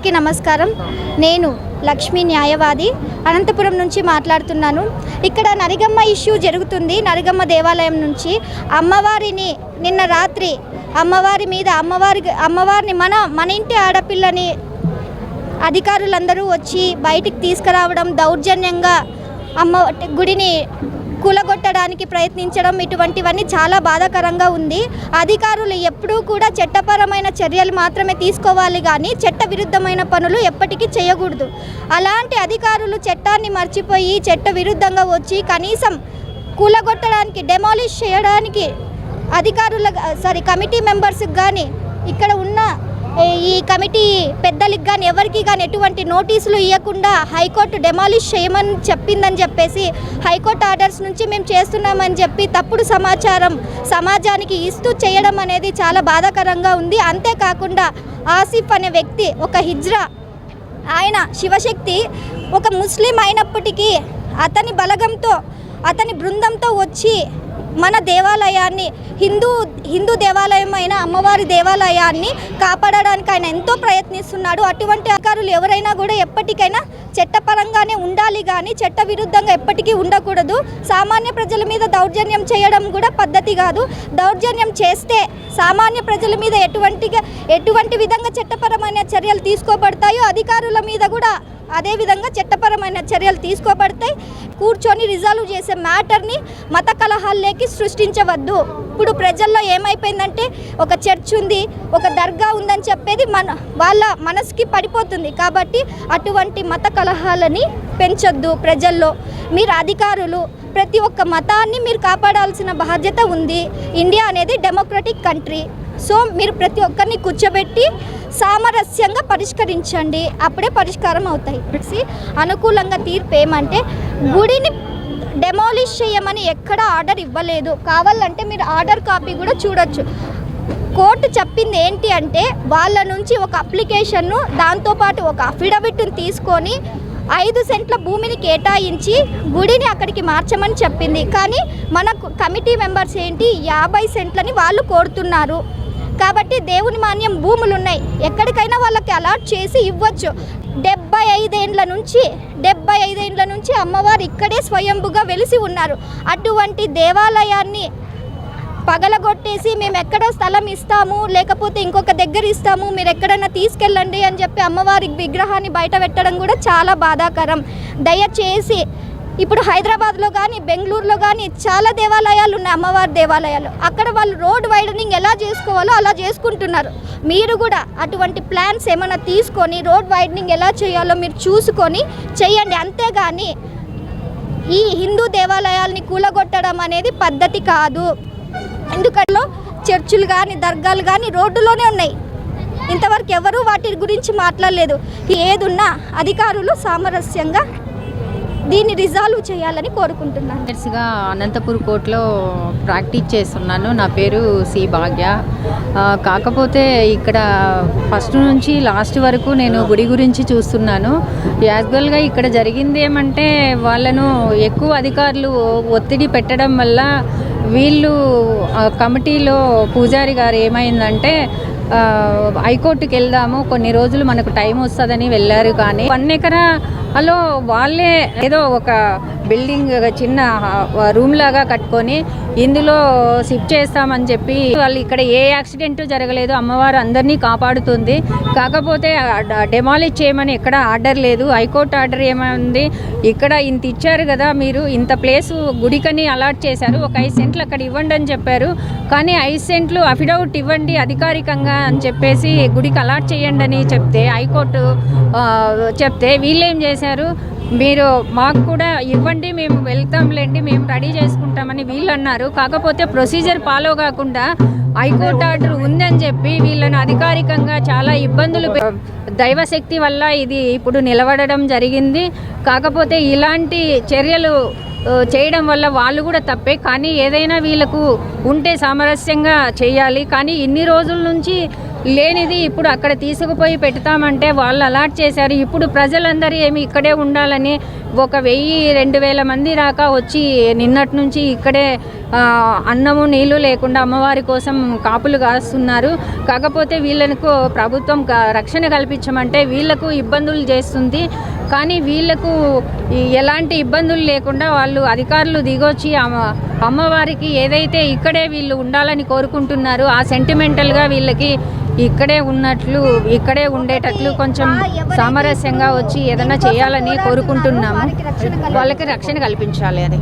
అందరికీ నమస్కారం. నేను లక్ష్మీ న్యాయవాది. అనంతపురం నుంచి మాట్లాడుతున్నాను. ఇక్కడ నరిగమ్మ ఇష్యూ జరుగుతుంది. నరిగమ్మ దేవాలయం నుంచి. అమ్మవారిని నిన్న రాత్రి అమ్మవారి మీద అమ్మవారి అమ్మవారిని మన మన ఇంటి ఆడపిల్లని అధికారులందరూ వచ్చి బయటికి తీసుకురావడం దౌర్జన్యంగా అమ్మ గుడిని కూలగొట్టడానికి ప్రయత్నించడం ఇటువంటివన్నీ చాలా బాధాకరంగా ఉంది. అధికారులు ఎప్పుడూ కూడా చట్టపరమైన చర్యలు మాత్రమే తీసుకోవాలి కానీ చట్ట విరుద్ధమైన పనులు ఎప్పటికీ చేయకూడదు. అలాంటి అధికారులు చట్టాన్ని మర్చిపోయి చట్ట విరుద్ధంగా వచ్చి కనీసం కూలగొట్టడానికి డెమాలిష్ చేయడానికి అధికారుల సారీ కమిటీ మెంబర్స్కి కానీ ఇక్కడ ఉన్న ఈ కమిటీ పెద్దలకు కానీ ఎవరికి కానీ ఎటువంటి నోటీసులు ఇవ్వకుండా హైకోర్టు డెమాలిష్ చేయమని చెప్పిందని చెప్పేసి హైకోర్టు ఆర్డర్స్ నుంచి మేము చేస్తున్నామని చెప్పి తప్పుడు సమాచారం సమాజానికి ఇస్తూ చేయడం అనేది చాలా బాధాకరంగా ఉంది. అంతేకాకుండా ఆసిఫ్ అనే వ్యక్తి ఒక హిజ్రా ఆయన శివశక్తి ఒక ముస్లిం అయినప్పటికీ అతని బలగంతో అతని బృందంతో వచ్చి మన దేవాలయాన్ని హిందూ హిందూ దేవాలయం అయిన అమ్మవారి దేవాలయాన్ని కాపాడడానికి ఆయన ఎంతో ప్రయత్నిస్తున్నాడు. అటువంటి అధికారులు ఎవరైనా కూడా ఎప్పటికైనా చట్టపరంగానే ఉండాలి కానీ చట్ట విరుద్ధంగా ఎప్పటికీ ఉండకూడదు. సామాన్య ప్రజల మీద దౌర్జన్యం చేయడం కూడా పద్ధతి కాదు. దౌర్జన్యం చేస్తే సామాన్య ప్రజల మీద ఎటువంటి ఎటువంటి విధంగా చట్టపరమైన చర్యలు తీసుకోబడతాయో అధికారుల మీద కూడా అదేవిధంగా చట్టపరమైన చర్యలు తీసుకోబడతాయి కూర్చొని రిజాల్వ్ చేసే మ్యాటర్ని మత కలహాల్లోకి సృష్టించవద్దు. ఇప్పుడు ప్రజల్లో ఏమైపోయిందంటే ఒక చర్చ్ ఉంది ఒక దర్గా ఉందని చెప్పేది మన వాళ్ళ మనసుకి పడిపోతుంది. కాబట్టి అటువంటి మత కలహాలని పెంచొద్దు ప్రజల్లో. మీరు అధికారులు ప్రతి ఒక్క మతాన్ని మీరు కాపాడాల్సిన బాధ్యత ఉంది. ఇండియా అనేది డెమోక్రటిక్ కంట్రీ సో మీరు ప్రతి ఒక్కరిని కూర్చోబెట్టి సామరస్యంగా పరిష్కరించండి. అప్పుడే పరిష్కారం అవుతాయి. అనుకూలంగా తీర్పు ఏమంటే గుడిని డెమాలిష్ చేయమని ఎక్కడ ఆర్డర్ ఇవ్వలేదు. కావాలంటే మీరు ఆర్డర్ కాపీ కూడా చూడొచ్చు. కోర్టు చెప్పింది ఏంటి అంటే వాళ్ళ నుంచి ఒక అప్లికేషన్ను దాంతోపాటు ఒక అఫిడవిట్ను తీసుకొని ఐదు సెంట్ల భూమిని కేటాయించి గుడిని అక్కడికి మార్చమని చెప్పింది. కానీ మన కమిటీ మెంబర్స్ ఏంటి? యాభై సెంట్లని వాళ్ళు కోరుతున్నారు. కాబట్టి దేవుని మాన్యం భూములు ఉన్నాయి ఎక్కడికైనా వాళ్ళకి అలాట్ చేసి ఇవ్వచ్చు. డెబ్బై ఐదేండ్ల నుంచి డెబ్బై ఐదేండ్ల నుంచి అమ్మవారు ఇక్కడే స్వయంభుగా వెలిసి ఉన్నారు. అటువంటి దేవాలయాన్ని పగలగొట్టేసి మేము ఎక్కడ స్థలం ఇస్తాము లేకపోతే ఇంకొక దగ్గర ఇస్తాము మీరు ఎక్కడైనా తీసుకెళ్ళండి అని చెప్పి అమ్మవారి విగ్రహాన్ని బయట పెట్టడం కూడా చాలా బాధాకరం. దయచేసి ఇప్పుడు హైదరాబాద్లో కానీ బెంగళూరులో కానీ చాలా దేవాలయాలు ఉన్నాయి అమ్మవారి దేవాలయాలు. అక్కడ వాళ్ళు రోడ్ వైడనింగ్ ఎలా చేసుకోవాలో అలా చేసుకుంటున్నారు. మీరు కూడా అటువంటి ప్లాన్స్ ఏమైనా తీసుకొని రోడ్ వైడనింగ్ ఎలా చేయాలో మీరు చూసుకొని చేయండి. అంతేగాని ఈ హిందూ దేవాలయాల్ని కూలగొట్టడం అనేది పద్ధతి కాదు. ఎందుకంటే చర్చిలు కానీ దర్గాలు కానీ రోడ్డులోనే ఉన్నాయి. ఇంతవరకు ఎవరూ వాటి గురించి మాట్లాడలేదు. ఏదున్నా అధికారులు సామరస్యంగా దీన్ని రిజాల్వ్ చేయాలని కోరుకుంటున్నాను. ఇయర్స్గా అనంతపూర్ కోర్టులో ప్రాక్టీస్ చేస్తున్నాను. నా పేరు సి భాగ్య. కాకపోతే ఇక్కడ ఫస్ట్ నుంచి లాస్ట్ వరకు నేను గుడి గురించి చూస్తున్నాను. యాజువల్గా ఇక్కడ జరిగింది ఏమంటే వాళ్ళను ఎక్కువ అధికారులు ఒత్తిడి పెట్టడం వల్ల వీళ్ళు కమిటీలో పూజారి గారు ఏమైందంటే హైకోర్టుకి వెళ్దాము కొన్ని రోజులు మనకు టైం వస్తుందని వెళ్ళారు కానీ వన్ హలో వాళ్ళే ఏదో ఒక బిల్డింగ్ చిన్న రూమ్ లాగా కట్టుకొని ఇందులో షిఫ్ట్ చేస్తామని చెప్పి వాళ్ళు ఇక్కడ ఏ యాక్సిడెంట్ జరగలేదు అమ్మవారు అందరినీ కాపాడుతుంది. కాకపోతే డెమాలిష్ చేయమని ఎక్కడ ఆర్డర్ లేదు. హైకోర్టు ఆర్డర్ ఏమైంది? ఇక్కడ ఇంత ఇచ్చారు కదా మీరు ఇంత ప్లేస్ గుడికని అలాట్ చేశారు. ఒక ఐదు సెంట్లు అక్కడ ఇవ్వండి అని చెప్పారు. కానీ ఐదు సెంట్లు అఫిడవిట్ ఇవ్వండి అధికారికంగా అని చెప్పేసి గుడికి అలాట్ చేయండి అని చెప్తే హైకోర్టు చెప్తే వీళ్ళేం చేశారు. మీరు మాకు కూడా ఇవ్వండి మేము వెళ్తాంలేండి మేము రెడీ చేసుకుంటామని వీళ్ళు అన్నారు కాకపోతే ప్రొసీజర్ ఫాలో కాకుండా హైకోర్టు ఆర్డర్ ఉందని చెప్పి వీళ్ళని అధికారికంగా చాలా ఇబ్బందులు దైవశక్తి వల్ల ఇది ఇప్పుడు నిలబడడం జరిగింది. కాకపోతే ఇలాంటి చర్యలు చేయడం వల్ల వాళ్ళు కూడా తప్పే. కానీ ఏదైనా వీళ్ళకు ఉంటే సామరస్యంగా చేయాలి. కానీ ఇన్ని రోజుల నుంచి లేనిది ఇప్పుడు అక్కడ తీసుకుపోయి పెడతామంటే వాళ్ళు అలాట్ చేశారు. ఇప్పుడు ప్రజలందరూ ఏమి ఇక్కడే ఉండాలని ఒక వెయ్యి రెండు వేల మంది దాకా వచ్చి నిన్నటి నుంచి ఇక్కడే అన్నము నీళ్ళు లేకుండా అమ్మవారి కోసం కాపులు కాస్తున్నారు. కాకపోతే వీళ్ళకు ప్రభుత్వం క- రక్షణ కల్పించమంటే వీళ్ళకు ఇబ్బందులు చేస్తుంది. కానీ వీళ్ళకు ఎలాంటి ఇబ్బందులు లేకుండా వాళ్ళు అధికారులు దిగొచ్చి అమ్మ అమ్మవారికి ఏదైతే ఇక్కడే వీళ్ళు ఉండాలని కోరుకుంటున్నారు ఆ సెంటిమెంటల్గా వీళ్ళకి ఇక్కడే ఉన్నట్లు ఇక్కడే ఉండేటట్లు కొంచెం సామరస్యంగా వచ్చి ఏదైనా చేయాలని కోరుకుంటున్నాము. వాళ్ళకి రక్షణ కల్పించాలి అది.